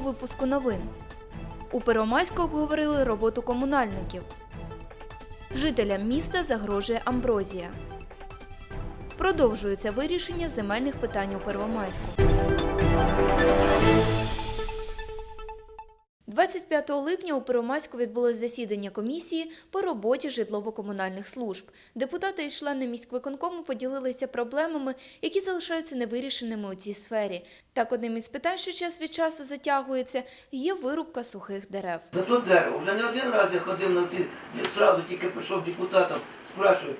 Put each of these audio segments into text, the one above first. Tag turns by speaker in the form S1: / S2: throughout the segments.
S1: Випуску новин. У Первомайську обговорили роботу комунальників. Жителям міста загрожує амброзія. Продовжується вирішення земельних питань у Первомайську. 25 липня у Первомайську відбулось засідання комісії по роботі житлово-комунальних служб. Депутати і члени міськвиконкому поділилися проблемами, які залишаються невирішеними у цій сфері. Так, одним із питань, що час від часу затягується, є вирубка сухих дерев.
S2: За то дерево. Вже не один раз я ходив на ці, сразу тільки прийшов депутатам, спрашую,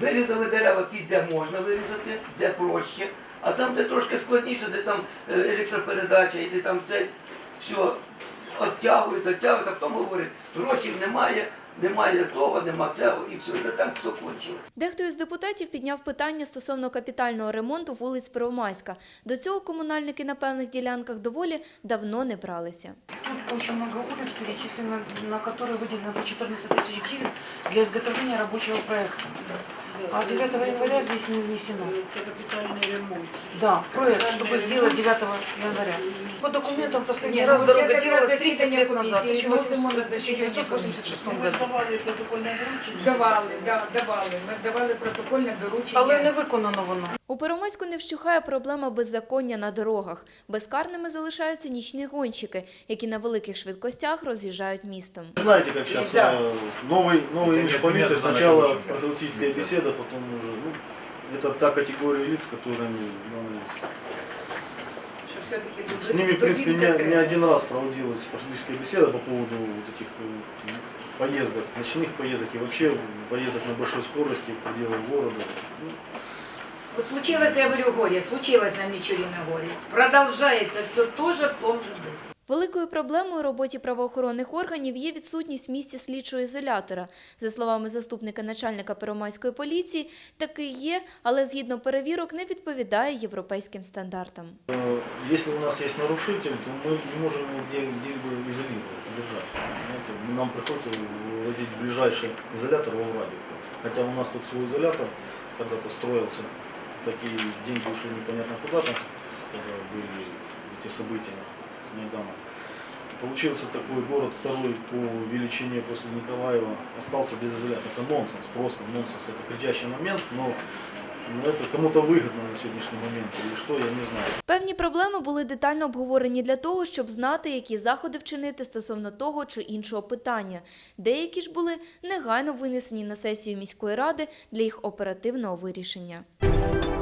S2: вирізали дерева ті, де можна вирізати, де проще, а там, де трошки складніше, де там е, електропередача, і де там це все оттягують, оттягують, а потім говорять, грошей немає, немає того, нема цього, і все, і на цьому все кончилось.
S1: Дехто із депутатів підняв питання стосовно капітального ремонту вулиць Первомайська. До цього комунальники на певних ділянках доволі давно не бралися.
S3: Тут очень много улиц перечислено, на которые выделено по 14 тысяч гривен для изготовления рабочего проекта. А 9 января здесь не внесено.
S4: Это капитальный ремонт.
S3: Да, проект, чтобы сделать 9 января. По документам последний
S5: Нет,
S3: раз
S5: ну,
S3: дорога делалась
S5: раз
S3: 30
S5: засідання
S3: лет назад,
S5: засідання
S3: 1986 году.
S4: Давали протокольне доручення.
S5: Давали, да, давали. Ми давали протокольне доручення.
S3: Але не виконано воно.
S1: У Первомайську не вщухає проблема беззаконня на дорогах. Безкарними залишаються нічні гонщики, які на великих швидкостях роз'їжджають містом.
S6: Знаете, как сейчас
S5: Да.
S6: э, новый, новый имидж
S7: нет,
S6: полиции,
S7: нет,
S6: сначала
S7: конечно.
S6: профилактическая беседа, потом уже, ну, это та категория лиц, которые, ну,
S5: Що все-таки
S6: с ними, в принципе, не, не один раз проводилась профилактическая беседа по поводу вот этих э, поездок, ночных поездок и вообще поездок на большой скорости в пределах города.
S5: Вот случилось, я говорю, горе, случилось на Мичурина горе. Продолжается все тоже в том же духе.
S1: Великою проблемою у роботі правоохоронних органів є відсутність в місті слідчого ізолятора. За словами заступника начальника Первомайської поліції, такий є, але згідно перевірок не відповідає європейським стандартам.
S6: э, Если у нас есть нарушитель, то мы не можем его где- где-либо изолировать, задержать. Нам приходится возить ближайший изолятор в Оврадиевку. Хотя у нас тут свой изолятор когда-то строился Такие деньги ушли непонятно куда там, когда были эти события с Майданом. Получился такой город второй по величине после Николаева. Остался без изолятора. Это нонсенс, просто нонсенс. Это кричащий момент, но ну, это кому-то выгодно на сегодняшний момент. Или что, я не знаю.
S1: Певні проблеми були детально обговорені для того, щоб знати, які заходи вчинити стосовно того чи іншого питання. Деякі ж були негайно винесені на сесію міської ради для їх оперативного вирішення. Bye.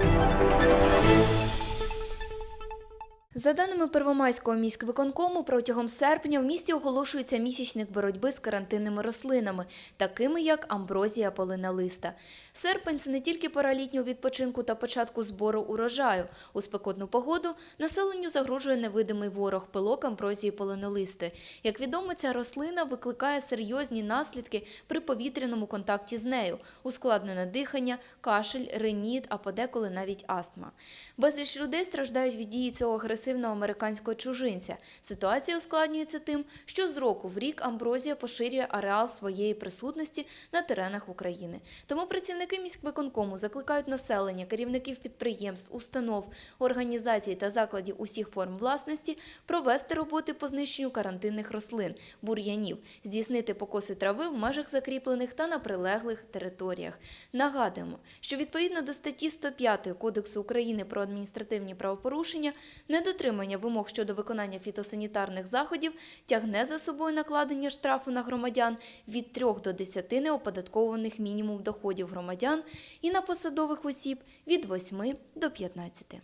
S1: За даними Первомайського міськвиконкому, протягом серпня в місті оголошується місячник боротьби з карантинними рослинами, такими як амброзія полинолиста. Серпень це не тільки пора літнього відпочинку та початку збору урожаю. У спекотну погоду населенню загрожує невидимий ворог пилок амброзії полинолисти. Як відомо, ця рослина викликає серйозні наслідки при повітряному контакті з нею, ускладнене дихання, кашель, реніт, а подеколи навіть астма. Безліч людей страждають від дії цього агресивного американського чужинця. Ситуація ускладнюється тим, що з року в рік амброзія поширює ареал своєї присутності на теренах України. Тому працівники міськвиконкому закликають населення, керівників підприємств, установ, організацій та закладів усіх форм власності провести роботи по знищенню карантинних рослин, бур'янів, здійснити покоси трави в межах закріплених та на прилеглих територіях. Нагадуємо, що відповідно до статті 105 Кодексу України про адміністративні правопорушення, недотримання вимог щодо виконання фітосанітарних заходів тягне за собою накладення штрафу на громадян від 3 до 10 неоподаткованих мінімум доходів громадян і на посадових осіб від 8 до 15.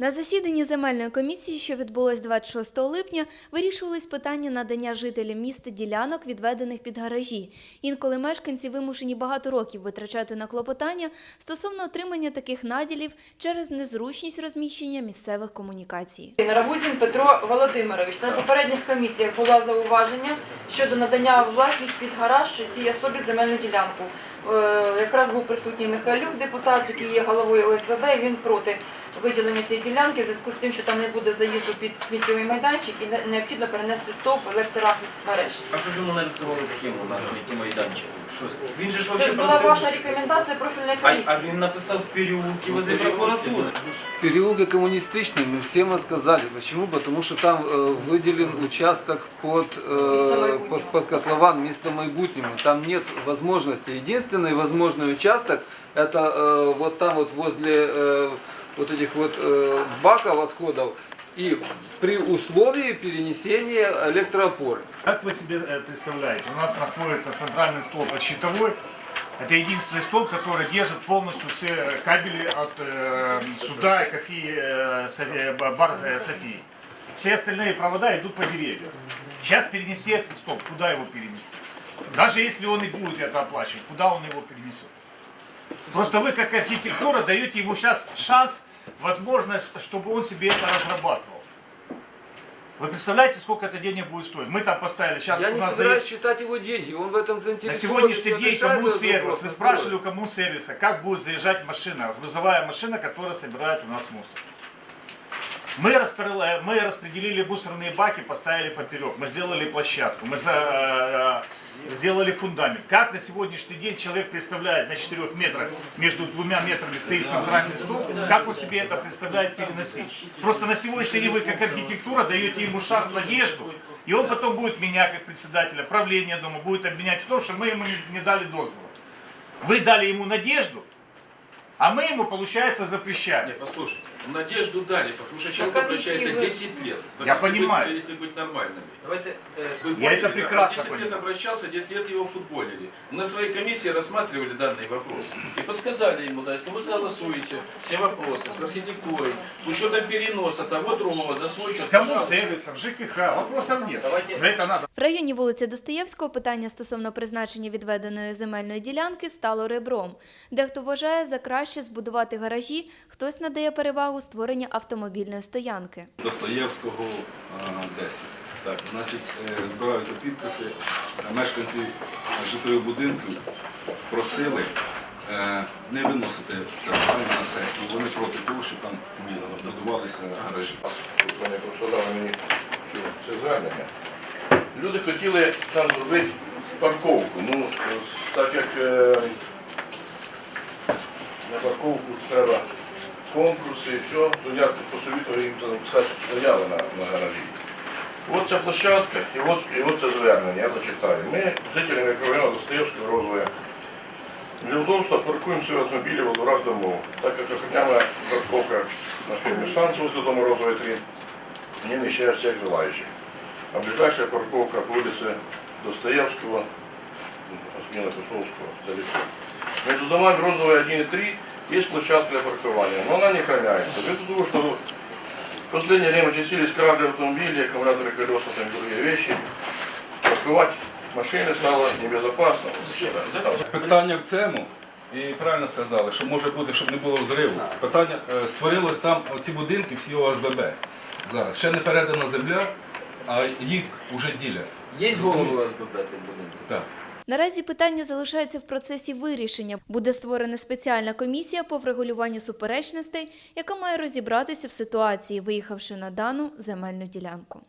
S1: На засіданні земельної комісії, що відбулось 26 липня, вирішувались питання надання жителям міста ділянок, відведених під гаражі. Інколи мешканці вимушені багато років витрачати на клопотання стосовно отримання таких наділів через незручність розміщення місцевих комунікацій.
S8: Рагузін Петро Володимирович. На попередніх комісіях було зауваження щодо надання власність під гараж цій особі земельну ділянку. Е, Якраз був присутній Михайлюк, депутат, який є головою ОСББ, і він проти виділення цієї ділянки в зв'язку з тим, що там не буде заїзду під сміттєвий майданчик і не- необхідно перенести стовп електромереж.
S7: А що ж йому нарисували схему на смітті майданчику? Він же ж
S8: Це
S7: вообще
S8: ж була
S7: просив-
S8: ваша рекомендація профільної
S7: А, а
S8: комісії.
S7: він написав в переулки возле прокуратури.
S9: переулке коммунистичный мы всем отказали. Почему? Потому что там э, выделен участок под, э, под, под котлован место Майбутнему. Там нет возможности. Единственный возможный участок это э, вот там вот возле э, вот этих вот э, баков отходов и при условии перенесения электроопоры.
S10: Как вы себе э, представляете, у нас находится центральный столб от щитовой. Это единственный столб, который держит полностью все кабели от э, суда и кофе э, Софи- ба- бар Софии. Все остальные провода идут по деревьям. Сейчас перенести этот столб, куда его перенести? Даже если он и будет это оплачивать, куда он его перенесет? Просто вы как архитектура даете ему сейчас шанс, возможность, чтобы он себе это разрабатывал. Вы представляете, сколько это денег будет стоить? Мы там поставили, сейчас
S9: Я
S10: у
S9: не
S10: нас
S9: собираюсь
S10: заезд-
S9: считать его деньги, он в этом заинтересован.
S10: на сегодняшний день коммунсервис,
S9: вопрос.
S10: вы спрашивали у коммунсервиса, как будет заезжать машина, грузовая машина, которая собирает у нас мусор. Мы, распрел- мы распределили мусорные баки, поставили поперек, мы сделали площадку, мы за- э, сделали фундамент. Как на сегодняшний день человек представляет на 4 метрах, между двумя метрами стоит центральный стол, как он себе это представляет переносить? Просто на сегодняшний день вы как архитектура даете ему шанс, надежду, и он потом будет меня как председателя правления дома, будет обвинять в том, что мы ему не, дали дозвола. Вы дали ему надежду, а мы ему, получается, запрещаем.
S11: Нет, послушайте, надежду дали, потому что человек
S8: На комиссии
S11: обращается
S8: вы-
S11: 10 лет. Но
S10: Я
S11: если быть-
S10: понимаю.
S11: если быть нормальными.
S7: Давайте, е,
S11: Вы
S10: Я
S11: поняли,
S10: это
S11: да?
S10: прекрасно
S11: 10 лет
S10: понимаю.
S11: обращался, 10 лет его футболили. Мы на своей комиссии рассматривали данный вопрос. И подсказали ему, да, если вы согласуете все вопросы с архитектурой, с учетом переноса того другого за свой счет,
S10: С кому
S11: пожалуйста.
S10: сервисом, ЖКХ, вопросов нет. Но это надо.
S1: В районі вулиці Достоєвського питання стосовно призначення відведеної земельної ділянки стало ребром. Дехто вважає за краще збудувати гаражі, хтось надає перевагу створення автомобільної стоянки.
S12: Достоєвського а, 10. Так, значить, е, збираються підписи. Мешканці житлових будинків просили е, не виносити це питання на сесію. Вони проти того, що там будувалися гаражі.
S13: Вони просилали мені це звернення. Люди хотіли там зробити парковку. Ну, так як е, на парковку треба конкурси і все, то я посовітував їм написати заяви на, на гаражі. От ця площадка і от, і от це звернення, я зачитаю. Ми, жителі мікрорайону Достоєвського Розовая, для удобства паркуем свои автомобили во дворах домов, так как охраняемая парковка на фирме «Шанс» возле дома Розовая 3 не вмещает всех желающих. А ближайшая парковка по улице Достоевского, смело Кусовского, далеко. Между домами Розовая 1 и 3 есть площадка для паркования, но она не охраняется. Ввиду того, что в последнее время участились кражи автомобилей, аккумуляторы колеса, там и другие вещи, парковать машины стало небезопасно.
S12: Питання в цьому, і правильно сказали, що може бути, щоб не було взриву. Питання е, створилось там ці будинки, всі ОСББ. Зараз ще не передана земля, а їх вже ділять.
S7: Є голови ОСББ цих будинків?
S12: Так.
S1: Наразі питання залишається в процесі вирішення. Буде створена спеціальна комісія по врегулюванню суперечностей, яка має розібратися в ситуації, виїхавши на дану земельну ділянку.